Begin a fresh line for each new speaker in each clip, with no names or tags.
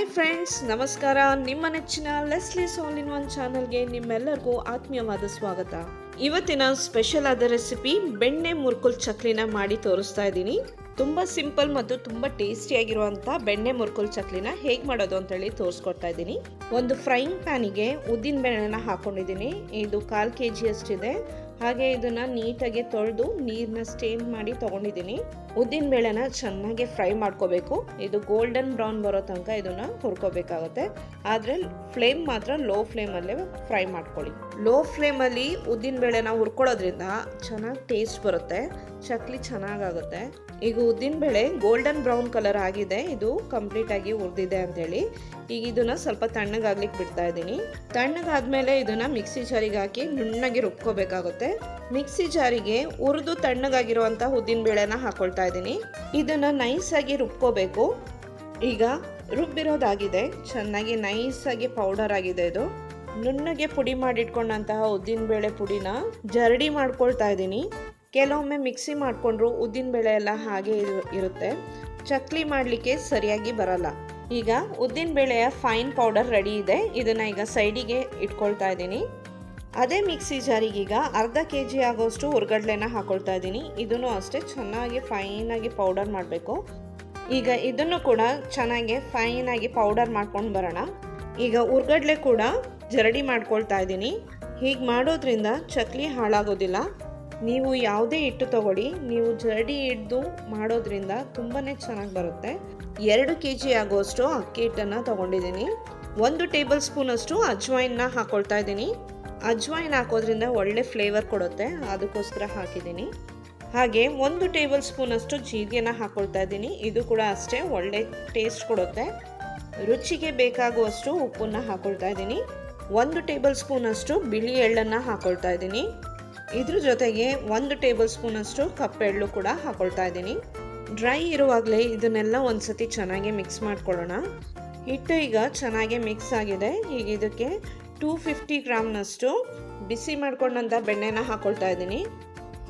Hi friends, ನಮಸ್ಕಾರ. ನಿಮ್ಮ ನೆಚ್ಚಿನ ಲೆಸ್ಲಿ ಸೋಲ್ ಇನ್ ಒನ್ ಚಾನಲ್ಗೆ ನಿಮ್ಮೆಲ್ಲರಿಗೂ ಆತ್ಮೀಯವಾದ ಸ್ವಾಗತ. ಇವತ್ತಿನ ಸ್ಪೆಷಲ್ ಆದ ರೆಸಿಪಿ, ಬೆಣ್ಣೆ ಮುರ್ಕುಲ್ ಚಕ್ಲಿನ ಮಾಡಿ ತೋರಿಸ್ತಾ ಇದ್ದೀನಿ. ತುಂಬ ಸಿಂಪಲ್ ಮತ್ತು ತುಂಬ ಟೇಸ್ಟಿಯಾಗಿರುವಂಥ ಬೆಣ್ಣೆ ಮುರ್ಕುಲ್ ಚಕ್ಲಿನ ಹೇಗೆ ಮಾಡೋದು ಅಂತೇಳಿ ತೋರಿಸ್ಕೊಡ್ತಾ ಇದ್ದೀನಿ. ಒಂದು ಫ್ರೈಯಿಂಗ್ ಪ್ಯಾನಿಗೆ ಉದ್ದಿನ ಬೆಣ್ಣೆನ ಹಾಕೊಂಡಿದ್ದೀನಿ. ಇದು ಕಾಲು ಕೆ ಜಿ ಅಷ್ಟಿದೆ ಹಾಗೆ ಇದನ್ನ ನೀಟಾಗಿ ತೊಳೆದು ನೀರನ್ನ ಸ್ಟೇನ್ ಮಾಡಿ ತಗೊಂಡಿದ್ದೀನಿ. ಉದ್ದಿನ ಬೇಳೆನ ಚೆನ್ನಾಗಿ ಫ್ರೈ ಮಾಡ್ಕೋಬೇಕು. ಇದು ಗೋಲ್ಡನ್ ಬ್ರೌನ್ ಬರೋ ತನಕ ಇದನ್ನ ಹುರ್ಕೋಬೇಕಾಗುತ್ತೆ. ಆದರೆ ಫ್ಲೇಮ್ ಮಾತ್ರ ಲೋ ಫ್ಲೇಮಲ್ಲೇ ಫ್ರೈ ಮಾಡ್ಕೊಳ್ಳಿ. ಲೋ ಫ್ಲೇಮಲ್ಲಿ ಉದ್ದಿನ ಬೇಳೆನ ಹುರ್ಕೊಳ್ಳೋದ್ರಿಂದ ಚೆನ್ನಾಗಿ ಟೇಸ್ಟ್ ಬರುತ್ತೆ. ಚಕ್ಲಿ ಚೆನ್ನಾಗಾಗುತ್ತೆ. ಈಗ ಉದ್ದಿನ ಬೇಳೆ ಗೋಲ್ಡನ್ ಬ್ರೌನ್ ಕಲರ್ ಆಗಿದೆ. ಇದು ಕಂಪ್ಲೀಟ್ ಆಗಿ ಹುರಿದಿದೆ ಅಂತೇಳಿ. ಈಗ ಇದನ್ನ ಸ್ವಲ್ಪ ತಣ್ಣಗಾಗ್ಲಿಕ್ಕೆ ಬಿಡ್ತಾ ಇದ್ದೀನಿ. ತಣ್ಣಗಾದ್ಮೇಲೆ ಇದನ್ನ ಮಿಕ್ಸಿ ಜಾರಿಗೆ ಹಾಕಿ ನುಣ್ಣಗೆ ರುಬ್ಕೋಬೇಕಾಗುತ್ತೆ. ಮಿಕ್ಸಿ ಜಾರಿಗೆ ಹುರಿದು ತಣ್ಣಗಾಗಿರುವಂಥ ಉದ್ದಿನ ಬೇಳೆನ ಹಾಕೊಳ್ತಾ ಇದ್ದೀನಿ. ಇದನ್ನ ನೈಸ್ ಆಗಿ ರುಬ್ಕೋಬೇಕು. ಈಗ ರುಬ್ಬಿರೋದಾಗಿದೆ. ಚೆನ್ನಾಗಿ ನೈಸ್ ಆಗಿ ಪೌಡರ್ ಆಗಿದೆ ಇದು. ನುಣ್ಣಗೆ ಪುಡಿ ಮಾಡಿಟ್ಕೊಂಡಂತಹ ಉದ್ದಿನ ಬೇಳೆ ಪುಡಿನ ಜರಡಿ ಮಾಡ್ಕೊಳ್ತಾ ಇದ್ದೀನಿ. ಕೆಲವೊಮ್ಮೆ ಮಿಕ್ಸಿ ಮಾಡಿಕೊಂಡ್ರು ಉದ್ದಿನ ಬೇಳೆ ಎಲ್ಲ ಹಾಗೆ ಇರು- ಇರುತ್ತೆ. ಚಕ್ಲಿ ಮಾಡಲಿಕ್ಕೆ ಸರಿಯಾಗಿ ಬರಲ್ಲ. ಈಗ ಉದ್ದಿನ ಬೇಳೆಯ ಫೈನ್ ಪೌಡರ್ ರೆಡಿ ಇದೆ. ಇದನ್ನು ಈಗ ಸೈಡಿಗೆ ಇಟ್ಕೊಳ್ತಾ ಇದ್ದೀನಿ. ಅದೇ ಮಿಕ್ಸಿ ಜಾರಿಗೀಗ ಅರ್ಧ ಕೆ ಜಿ ಆಗೋಷ್ಟು ಹುರ್ಗಡ್ಲೆನ ಹಾಕೊಳ್ತಾ ಇದ್ದೀನಿ. ಇದನ್ನು ಅಷ್ಟೇ ಚೆನ್ನಾಗಿ ಫೈನಾಗಿ ಪೌಡರ್ ಮಾಡಬೇಕು. ಈಗ ಇದನ್ನು ಕೂಡ ಚೆನ್ನಾಗಿ ಫೈನಾಗಿ ಪೌಡರ್ ಮಾಡ್ಕೊಂಡು ಬರೋಣ. ಈಗ ಉರ್ಗಡ್ಲೆ ಕೂಡ ಜರಡಿ ಮಾಡ್ಕೊಳ್ತಾ ಇದ್ದೀನಿ. ಹೀಗೆ ಮಾಡೋದ್ರಿಂದ ಚಕ್ಲಿ ಹಾಳಾಗೋದಿಲ್ಲ. ನೀವು ಯಾವುದೇ ಹಿಟ್ಟು ತಗೊಳ್ಳಿ, ನೀವು ಜರಡಿ ಹಿಡ್ದು ಮಾಡೋದ್ರಿಂದ ತುಂಬಾ ಚೆನ್ನಾಗಿ ಬರುತ್ತೆ. ಎರಡು ಕೆ ಜಿ ಆಗುವಷ್ಟು ಅಕ್ಕಿ ಹಿಟ್ಟನ್ನು ತಗೊಂಡಿದ್ದೀನಿ. ಒಂದು ಟೇಬಲ್ ಸ್ಪೂನಷ್ಟು ಅಜ್ವಾಯಿನ್ನ ಹಾಕೊಳ್ತಾ ಇದ್ದೀನಿ. ಅಜ್ವಾಯಿನ್ ಹಾಕೋದ್ರಿಂದ ಒಳ್ಳೆ ಫ್ಲೇವರ್ ಕೊಡುತ್ತೆ, ಅದಕ್ಕೋಸ್ಕರ ಹಾಕಿದ್ದೀನಿ. ಹಾಗೆ ಒಂದು ಟೇಬಲ್ ಸ್ಪೂನಷ್ಟು ಜೀರಿಗೆನ ಹಾಕೊಳ್ತಾ ಇದ್ದೀನಿ. ಇದು ಕೂಡ ಅಷ್ಟೇ ಒಳ್ಳೆ ಟೇಸ್ಟ್ ಕೊಡುತ್ತೆ. ರುಚಿಗೆ ಬೇಕಾಗುವಷ್ಟು ಉಪ್ಪನ್ನು ಹಾಕೊಳ್ತಾ ಇದ್ದೀನಿ. ಒಂದು ಟೇಬಲ್ ಸ್ಪೂನಷ್ಟು ಬಿಳಿ ಎಳ್ಳನ್ನು ಹಾಕೊಳ್ತಾ ಇದ್ದೀನಿ. ಇದ್ರ ಜೊತೆಗೆ ಒಂದು ಟೇಬಲ್ ಸ್ಪೂನಷ್ಟು ಕಪ್ಪೆಳ್ಳು ಕೂಡ ಹಾಕೊಳ್ತಾ ಇದ್ದೀನಿ. ಡ್ರೈ ಇರುವಾಗಲೇ ಇದನ್ನೆಲ್ಲ ಒಂದ್ಸತಿ ಚೆನ್ನಾಗಿ ಮಿಕ್ಸ್ ಮಾಡ್ಕೊಳ್ಳೋಣ. ಹಿಟ್ಟು ಈಗ ಚೆನ್ನಾಗಿ ಮಿಕ್ಸ್ ಆಗಿದೆ. ಈಗ ಇದಕ್ಕೆ ಟೂ ಫಿಫ್ಟಿ ಗ್ರಾಮ್ನಷ್ಟು ಬಿಸಿ ಮಾಡ್ಕೊಂಡಂಥ ಬೆಣ್ಣೆನ ಹಾಕೊಳ್ತಾ ಇದ್ದೀನಿ.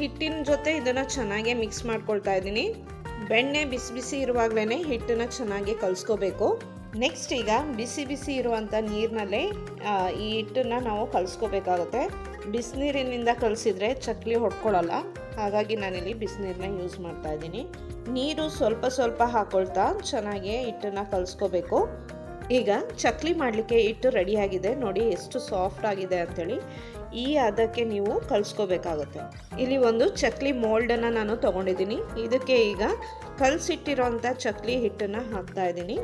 ಹಿಟ್ಟಿನ ಜೊತೆ ಇದನ್ನು ಚೆನ್ನಾಗಿ ಮಿಕ್ಸ್ ಮಾಡ್ಕೊಳ್ತಾ ಇದ್ದೀನಿ. ಬೆಣ್ಣೆ ಬಿಸಿ ಬಿಸಿ ಇರುವಾಗಲೇ ಹಿಟ್ಟನ್ನು ಚೆನ್ನಾಗಿ ಕಲಿಸ್ಕೋಬೇಕು. ನೆಕ್ಸ್ಟ್ ಈಗ ಬಿಸಿ ಬಿಸಿ ಇರುವಂಥ ನೀರಿನಲ್ಲೇ ಈ ಹಿಟ್ಟನ್ನು ನಾವು ಕಲಿಸ್ಕೋಬೇಕಾಗುತ್ತೆ. ಬಿಸಿನೀರಿನಿಂದ ಕಲಸಿದ್ರೆ ಚಕ್ಲಿ ಹೊಡ್ಕೊಳ್ಳಲ್ಲ ಹಾಗಾಗಿ ನಾನಿಲ್ಲಿ ಬಿಸಿನೀರನ್ನ ಯೂಸ್ ಮಾಡ್ತಾ ಇದ್ದೀನಿ. ನೀರು ಸ್ವಲ್ಪ ಸ್ವಲ್ಪ ಹಾಕೊಳ್ತಾ ಚೆನ್ನಾಗಿ ಹಿಟ್ಟನ್ನು ಕಲಿಸ್ಕೋಬೇಕು. ಈಗ ಚಕ್ಲಿ ಮಾಡಲಿಕ್ಕೆ ಹಿಟ್ಟು ರೆಡಿಯಾಗಿದೆ ನೋಡಿ ಎಷ್ಟು ಸಾಫ್ಟ್ ಆಗಿದೆ ಅಂಥೇಳಿ ಈ ಅದಕ್ಕೆ ನೀವು ಕಲಿಸ್ಕೋಬೇಕಾಗುತ್ತೆ. ಇಲ್ಲಿ ಒಂದು ಚಕ್ಲಿ ಮೋಲ್ಡನ್ನು ನಾನು ತೊಗೊಂಡಿದ್ದೀನಿ. ಇದಕ್ಕೆ ಈಗ ಕಲಸಿಟ್ಟಿರೋಂಥ ಚಕ್ಲಿ ಹಿಟ್ಟನ್ನು ಹಾಕ್ತಾ ಇದ್ದೀನಿ.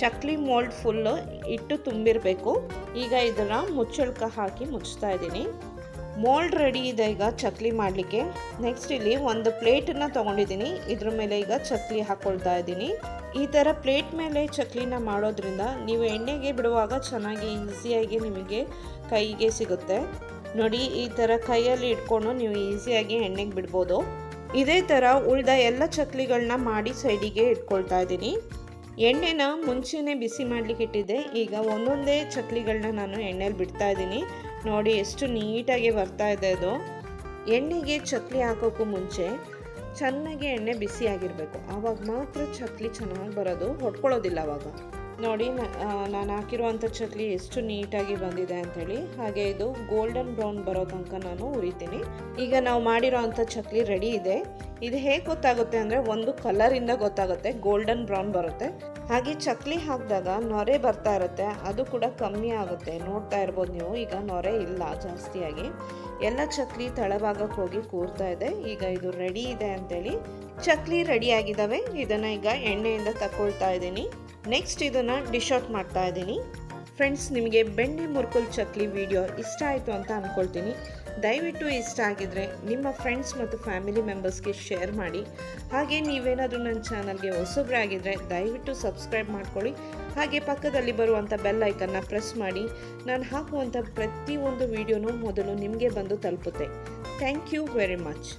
ಚಕ್ಲಿ ಮೋಲ್ಡ್ ಫುಲ್ಲು ಹಿಟ್ಟು ತುಂಬಿರಬೇಕು. ಈಗ ಇದನ್ನು ಮುಚ್ಚಳ್ಕ ಹಾಕಿ ಮುಚ್ತಾ ಇದ್ದೀನಿ. ಮೋಲ್ಡ್ ರೆಡಿ ಇದೆ ಈಗ ಚಕ್ಲಿ ಮಾಡಲಿಕ್ಕೆ. ನೆಕ್ಸ್ಟ್ ಇಲ್ಲಿ ಒಂದು ಪ್ಲೇಟನ್ನು ತೊಗೊಂಡಿದ್ದೀನಿ. ಇದ್ರ ಮೇಲೆ ಈಗ ಚಕ್ಲಿ ಹಾಕ್ಕೊಳ್ತಾ ಇದ್ದೀನಿ. ಈ ಥರ ಪ್ಲೇಟ್ ಮೇಲೆ ಚಕ್ಲಿನ ಮಾಡೋದ್ರಿಂದ ನೀವು ಎಣ್ಣೆಗೆ ಬಿಡುವಾಗ ಚೆನ್ನಾಗಿ ಈಸಿಯಾಗಿ ನಿಮಗೆ ಕೈಗೆ ಸಿಗುತ್ತೆ. ನೋಡಿ, ಈ ಥರ ಕೈಯಲ್ಲಿ ಇಟ್ಕೊಂಡು ನೀವು ಈಸಿಯಾಗಿ ಎಣ್ಣೆಗೆ ಬಿಡ್ಬೋದು. ಇದೇ ಥರ ಉಳಿದ ಎಲ್ಲ ಚಕ್ಲಿಗಳನ್ನ ಮಾಡಿ ಸೈಡಿಗೆ ಇಟ್ಕೊಳ್ತಾ ಇದ್ದೀನಿ. ಎಣ್ಣೆನ ಮುಂಚೆನೇ ಬಿಸಿ ಮಾಡಲಿಕ್ಕೆ ಇಟ್ಟಿದ್ದೆ. ಈಗ ಒಂದೊಂದೇ ಚಕ್ಲಿಗಳನ್ನ ನಾನು ಎಣ್ಣೆಲಿ ಬಿಡ್ತಾ ಇದ್ದೀನಿ. ನೋಡಿ ಎಷ್ಟು ನೀಟಾಗಿ ಬರ್ತಾ ಇದೆ ಅದು ಎಣ್ಣೆಗೆ ಚಕ್ಲಿ ಹಾಕೋಕ್ಕೂ ಮುಂಚೆ ಚೆನ್ನಾಗಿ ಎಣ್ಣೆ ಬಿಸಿ ಆಗಿರಬೇಕು ಆವಾಗ ಮಾತ್ರ ಚಕ್ಲಿ ಚೆನ್ನಾಗಿ ಬರೋದು. ಹೊಡ್ಕೊಳ್ಳೋದಿಲ್ಲ ಅವಾಗ. ನೋಡಿ ನಾನು ಹಾಕಿರುವಂಥ ಚಕ್ಲಿ ಎಷ್ಟು ನೀಟಾಗಿ ಬಂದಿದೆ ಅಂಥೇಳಿ ಹಾಗೆ ಇದು ಗೋಲ್ಡನ್ ಬ್ರೌನ್ ಬರೋ ತನಕ ನಾನು ಉರಿತೀನಿ. ಈಗ ನಾವು ಮಾಡಿರೋವಂಥ ಚಕ್ಲಿ ರೆಡಿ ಇದೆ. ಇದು ಹೇಗೆ ಗೊತ್ತಾಗುತ್ತೆ ಅಂದರೆ ಒಂದು ಕಲರಿಂದ ಗೊತ್ತಾಗುತ್ತೆ ಗೋಲ್ಡನ್ ಬ್ರೌನ್ ಬರುತ್ತೆ. ಹಾಗೆ ಚಕ್ಲಿ ಹಾಕಿದಾಗ ನೊರೆ ಬರ್ತಾ ಇರುತ್ತೆ, ಅದು ಕೂಡ ಕಮ್ಮಿ ಆಗುತ್ತೆ. ನೋಡ್ತಾ ಇರ್ಬೋದು ನೀವು, ಈಗ ನೊರೆ ಇಲ್ಲ ಜಾಸ್ತಿಯಾಗಿ. ಎಲ್ಲ ಚಕ್ಲಿ ತಳಭಾಗಕ್ಕೆ ಹೋಗಿ ಕೂರ್ತಾ ಇದೆ. ಈಗ ಇದು ರೆಡಿ ಇದೆ ಅಂತೇಳಿ. ಚಕ್ಲಿ ರೆಡಿ ಆಗಿದ್ದಾವೆ. ಇದನ್ನು ಈಗ ಎಣ್ಣೆಯಿಂದ ತಗೊಳ್ತಾ ಇದ್ದೀನಿ. ನೆಕ್ಸ್ಟ್ ಇದನ್ನು ಡಿಶ್ ಔಟ್ ಮಾಡ್ತಾ ಇದ್ದೀನಿ. ಫ್ರೆಂಡ್ಸ್ ನಿಮಗೆ ಬೆಣ್ಣೆ ಮುರ್ಕುಲ್ ಚಕ್ಲಿ ವಿಡಿಯೋ ಇಷ್ಟ ಆಯಿತು ಅಂತ ಅಂದ್ಕೊಳ್ತೀನಿ ದಯವಿಟ್ಟು ಇಷ್ಟ ಆಗಿದ್ರೆ ನಿಮ್ಮ ಫ್ರೆಂಡ್ಸ್ ಮತ್ತು ಫ್ಯಾಮಿಲಿ ಮೆಂಬರ್ಸ್ಗೆ ಶೇರ್ ಮಾಡಿ. ಹಾಗೆ ನೀವೇನಾದರೂ ನನ್ನ ಚಾನಲ್ಗೆ ಹೊಸಬ್ರಾಗಿದ್ದರೆ ದಯವಿಟ್ಟು ಸಬ್ಸ್ಕ್ರೈಬ್ ಮಾಡ್ಕೊಳ್ಳಿ. ಹಾಗೆ ಪಕ್ಕದಲ್ಲಿ ಬರುವಂಥ ಬೆಲ್ ಐಕನ್ನ ಪ್ರೆಸ್ ಮಾಡಿ. ನಾನು ಹಾಕುವಂಥ ಪ್ರತಿಯೊಂದು ವಿಡಿಯೋನೂ ಮೊದಲು ನಿಮಗೆ ಬಂದು ತಲುಪುತ್ತೆ. Thank you very much